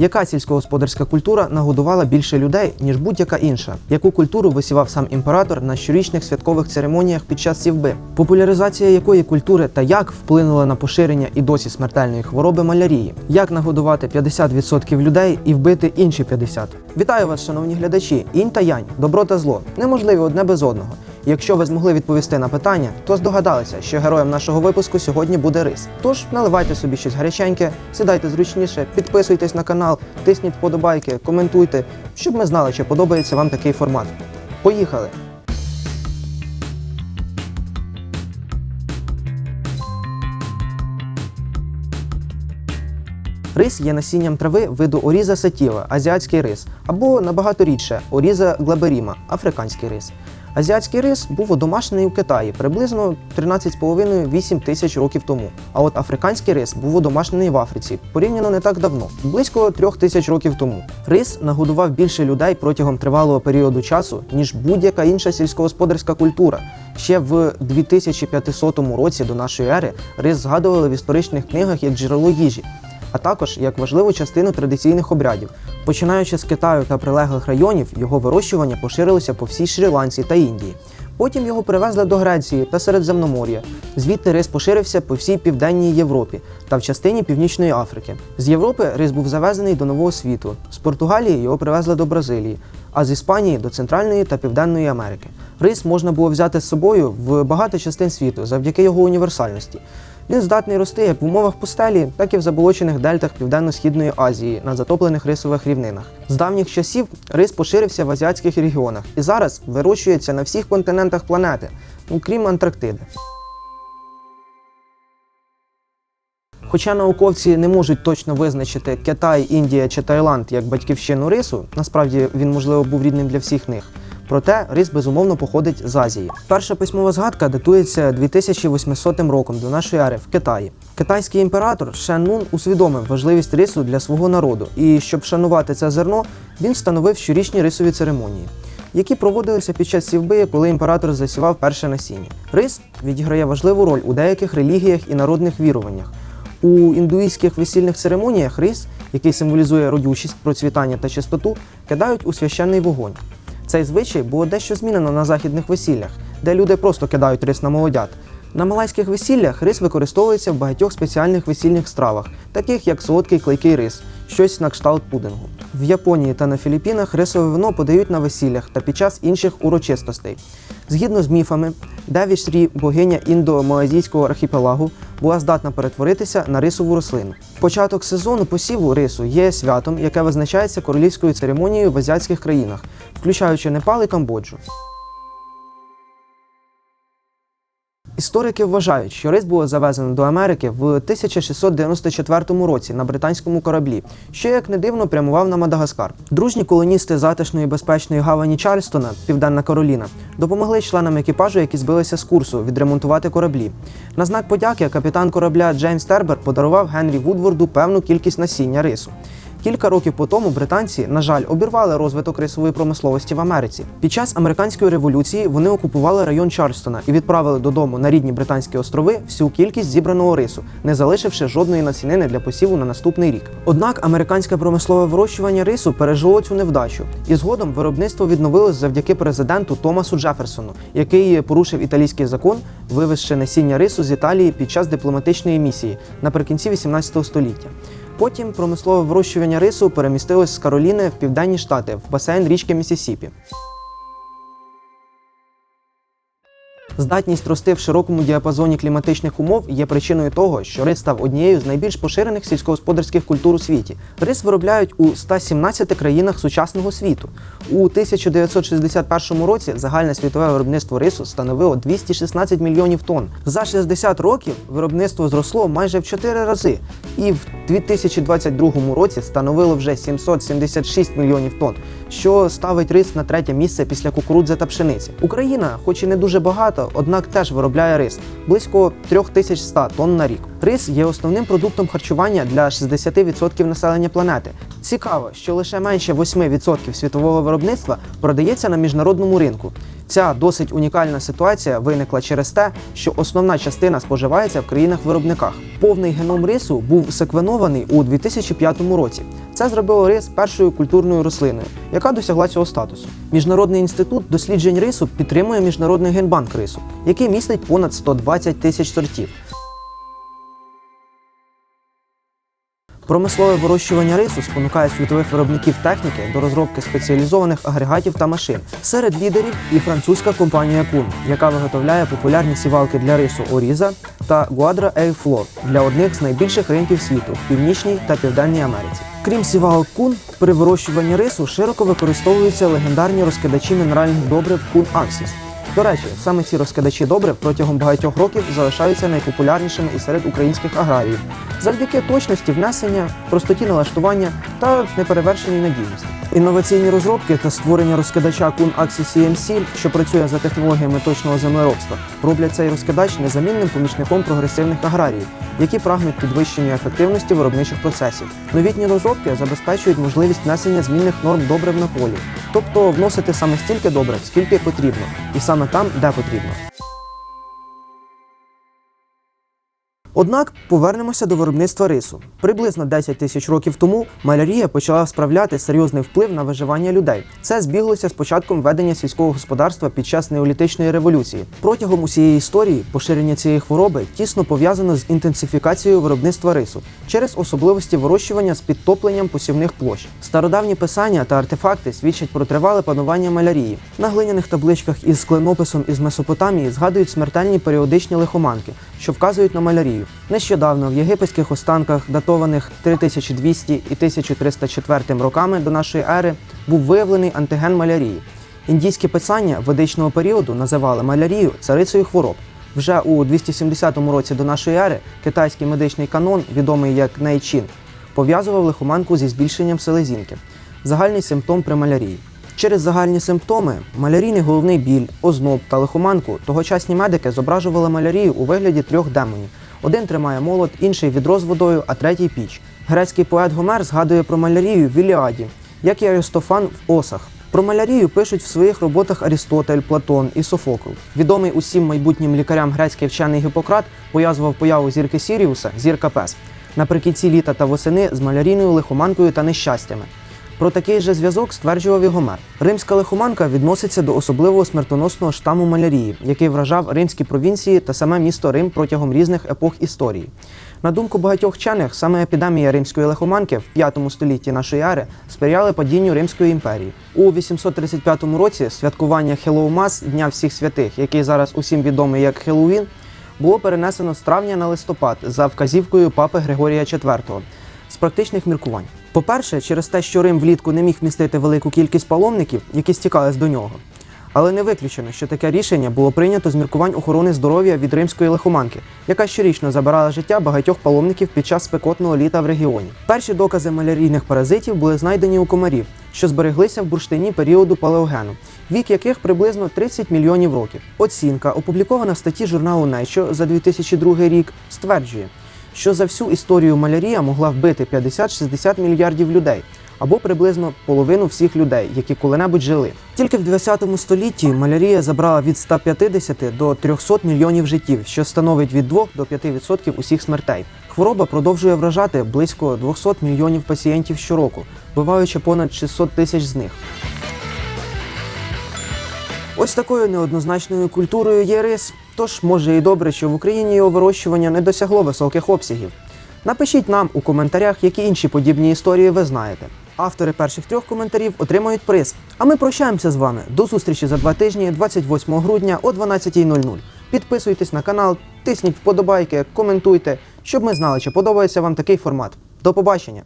Яка сільськогосподарська культура нагодувала більше людей, ніж будь-яка інша? Яку культуру висівав сам імператор на щорічних святкових церемоніях під час сівби? Популяризація якої культури та як вплинула на поширення і досі смертельної хвороби малярії? Як нагодувати 50% людей і вбити інші 50%? Вітаю вас, шановні глядачі! Інь та янь, добро та зло неможливі одне без одного. Якщо ви змогли відповісти на питання, то здогадалися, що героєм нашого випуску сьогодні буде рис. Тож наливайте собі щось гаряченьке, сідайте зручніше, підписуйтесь на канал, тисніть вподобайки, коментуйте, щоб ми знали, чи подобається вам такий формат. Поїхали! Рис є насінням трави виду оріза сатіва, азіатський рис, або набагато рідше оріза глаберіма, африканський рис. Азіатський рис був одомашнений у Китаї приблизно 13,5-8 тисяч років тому. А от африканський рис був одомашнений в Африці порівняно не так давно, близько трьох тисяч років тому. Рис нагодував більше людей протягом тривалого періоду часу, ніж будь-яка інша сільськогосподарська культура. Ще в 2500 році до нашої ери рис згадували в історичних книгах як джерело їжі а також як важливу частину традиційних обрядів. Починаючи з Китаю та прилеглих районів, його вирощування поширилося по всій Шрі-Ланці та Індії. Потім його привезли до Греції та Середземномор'я. Звідти рис поширився по всій південній Європі та в частині Північної Африки. З Європи рис був завезений до Нового світу. З Португалії його привезли до Бразилії, а з Іспанії до Центральної та Південної Америки. Рис можна було взяти з собою в багато частин світу завдяки його універсальності. Він здатний рости як в умовах пустелі, так і в заболочених дельтах Південно-Східної Азії на затоплених рисових рівнинах. З давніх часів рис поширився в азіатських регіонах і зараз вирощується на всіх континентах планети, ну, крім Антарктиди. Хоча науковці не можуть точно визначити Китай, Індія чи Таїланд як батьківщину рису, насправді він, можливо, був рідним для всіх них. Проте рис безумовно походить з Азії. Перша письмова згадка датується 2800 роком до нашої ери в Китаї. Китайський імператор Шен Нун усвідомив важливість рису для свого народу, і щоб шанувати це зерно, він встановив щорічні рисові церемонії, які проводилися під час сівби, коли імператор засівав перше насіння. Рис відіграє важливу роль у деяких релігіях і народних віруваннях. У індуїзьких весільних церемоніях рис, який символізує родючість, процвітання та чистоту, кидають у священний вогонь. Цей звичай було дещо змінено на західних весіллях, де люди просто кидають рис на молодят. На малайських весіллях рис використовується в багатьох спеціальних весільних стравах, таких як солодкий клейкий рис, щось на кшталт пудингу. В Японії та на Філіппінах рисове вино подають на весіллях та під час інших урочистостей. Згідно з міфами, Деві Шрі, богиня індо-малазійського архіпелагу, була здатна перетворитися на рисову рослину. Початок сезону посіву рису є святом, яке визначається королівською церемонією в азіатських країнах, включаючи Непал і Камбоджу. Історики вважають, що рис було завезено до Америки в 1694 році на британському кораблі, що, як не дивно, прямував на Мадагаскар. Дружні колоністи затишної безпечної гавані Чарльстона, Південна Кароліна, допомогли членам екіпажу, які збилися з курсу, відремонтувати кораблі. На знак подяки капітан корабля Джеймс Тербер подарував Генрі Вудворду певну кількість насіння рису. Кілька років по тому британці, на жаль, обірвали розвиток рисової промисловості в Америці. Під час американської революції вони окупували район Чарльстона і відправили додому на рідні британські острови всю кількість зібраного рису, не залишивши жодної насінини для посіву на наступний рік. Однак американське промислове вирощування рису пережило цю невдачу, і згодом виробництво відновилось завдяки президенту Томасу Джеферсону, який порушив італійський закон, вивезши насіння рису з Італії під час дипломатичної місії наприкінці 18 століття. Потім промислове вирощування рису перемістилось з Кароліни в південні штати в басейн річки Місісіпі. Здатність рости в широкому діапазоні кліматичних умов є причиною того, що рис став однією з найбільш поширених сільськогосподарських культур у світі. Рис виробляють у 117 країнах сучасного світу. У 1961 році загальне світове виробництво рису становило 216 мільйонів тонн. За 60 років виробництво зросло майже в 4 рази, і в 2022 році становило вже 776 мільйонів тонн, що ставить рис на третє місце після кукурудзи та пшениці. Україна, хоч і не дуже багато, однак теж виробляє рис близько 3100 тонн на рік. Рис є основним продуктом харчування для 60% населення планети. Цікаво, що лише менше 8% світового виробництва продається на міжнародному ринку. Ця досить унікальна ситуація виникла через те, що основна частина споживається в країнах-виробниках. Повний геном рису був секвенований у 2005 році. Це зробило рис першою культурною рослиною, яка досягла цього статусу. Міжнародний інститут досліджень рису підтримує міжнародний генбанк рису, який містить понад 120 тисяч сортів. Промислове вирощування рису спонукає світових виробників техніки до розробки спеціалізованих агрегатів та машин. Серед лідерів і французька компанія Kuhn, яка виготовляє популярні сівалки для рису Оріза та Guadra Airflow для одних з найбільших ринків світу в Північній та Південній Америці. Крім сівалок Kuhn, при вирощуванні рису широко використовуються легендарні розкидачі мінеральних добрив Kuhn Axis. До речі, саме ці розкидачі добрив протягом багатьох років залишаються найпопулярнішими і серед українських аграріїв завдяки точності внесення, простоті налаштування та неперевершеній надійності. Інноваційні розробки та створення розкидача Kun Axis CMC, що працює за технологіями точного землеробства, роблять цей розкидач незамінним помічником прогресивних аграріїв, які прагнуть підвищення ефективності виробничих процесів. Новітні розробки забезпечують можливість внесення змінних норм добрив на полі, тобто вносити саме стільки добрив, скільки потрібно, і саме там, де потрібно. Однак повернемося до виробництва рису. Приблизно 10 тисяч років тому малярія почала справляти серйозний вплив на виживання людей. Це збіглося з початком ведення сільського господарства під час неолітичної революції. Протягом усієї історії поширення цієї хвороби тісно пов'язано з інтенсифікацією виробництва рису через особливості вирощування з підтопленням посівних площ. Стародавні писання та артефакти свідчать про тривале панування малярії. На глиняних табличках із клинописом із Месопотамії згадують смертельні періодичні лихоманки, що вказують на малярію. Нещодавно в єгипетських останках, датованих 3200 і 1304 роками до нашої ери, був виявлений антиген малярії. Індійські писання ведичного періоду називали малярію царицею хвороб. Вже у 270 році до нашої ери китайський медичний канон, відомий як Нейчин, пов'язував лихоманку зі збільшенням селезінки, загальний симптом при малярії. Через загальні симптоми малярійний головний біль, озноб та лихоманку тогочасні медики зображували малярію у вигляді трьох демонів. Один тримає молот, інший відро з водою, а третій піч. Грецький поет Гомер згадує про малярію в Віліаді, як і Аристофан в Осах. Про малярію пишуть в своїх роботах Арістотель, Платон і Софокл. Відомий усім майбутнім лікарям грецький вчений Гіппократ пов'язував появу зірки Сіріуса, зірка Пес, наприкінці літа та восени з малярійною лихоманкою та нещастями. Про такий же зв'язок стверджував і Гомер. Римська лихоманка відноситься до особливого смертоносного штаму малярії, який вражав римські провінції та саме місто Рим протягом різних епох історії. На думку багатьох вчених, саме епідемія римської лихоманки в 5 столітті нашої ери сприяли падінню Римської імперії. У 835 році святкування Хелоумас Дня всіх святих, який зараз усім відомий як Хеллоуін, було перенесено з травня на листопад за вказівкою папи Григорія IV з практичних міркувань. По-перше, через те, що Рим влітку не міг вмістити велику кількість паломників, які стікались до нього. Але не виключено, що таке рішення було прийнято з міркувань охорони здоров'я від римської лихоманки, яка щорічно забирала життя багатьох паломників під час спекотного літа в регіоні. Перші докази малярійних паразитів були знайдені у комарів, що збереглися в бурштині періоду палеогену, вік яких приблизно 30 мільйонів років. Оцінка, опублікована в статті журналу Nature за 2002 рік, стверджує, що за всю історію малярія могла вбити 50-60 мільярдів людей. Або приблизно половину всіх людей, які коли-небудь жили. Тільки в 20 столітті малярія забрала від 150 до 300 мільйонів життів, що становить від 2 до 5% усіх смертей. Хвороба продовжує вражати близько 200 мільйонів пацієнтів щороку, вбиваючи понад 600 тисяч з них. Ось такою неоднозначною культурою є рис. Тож може і добре, що в Україні його вирощування не досягло високих обсягів. Напишіть нам у коментарях, які інші подібні історії ви знаєте. Автори перших трьох коментарів отримають приз. А ми прощаємося з вами. До зустрічі за два тижні, 28 грудня о 12.00. Підписуйтесь на канал, тисніть вподобайки, коментуйте, щоб ми знали, чи подобається вам такий формат. До побачення!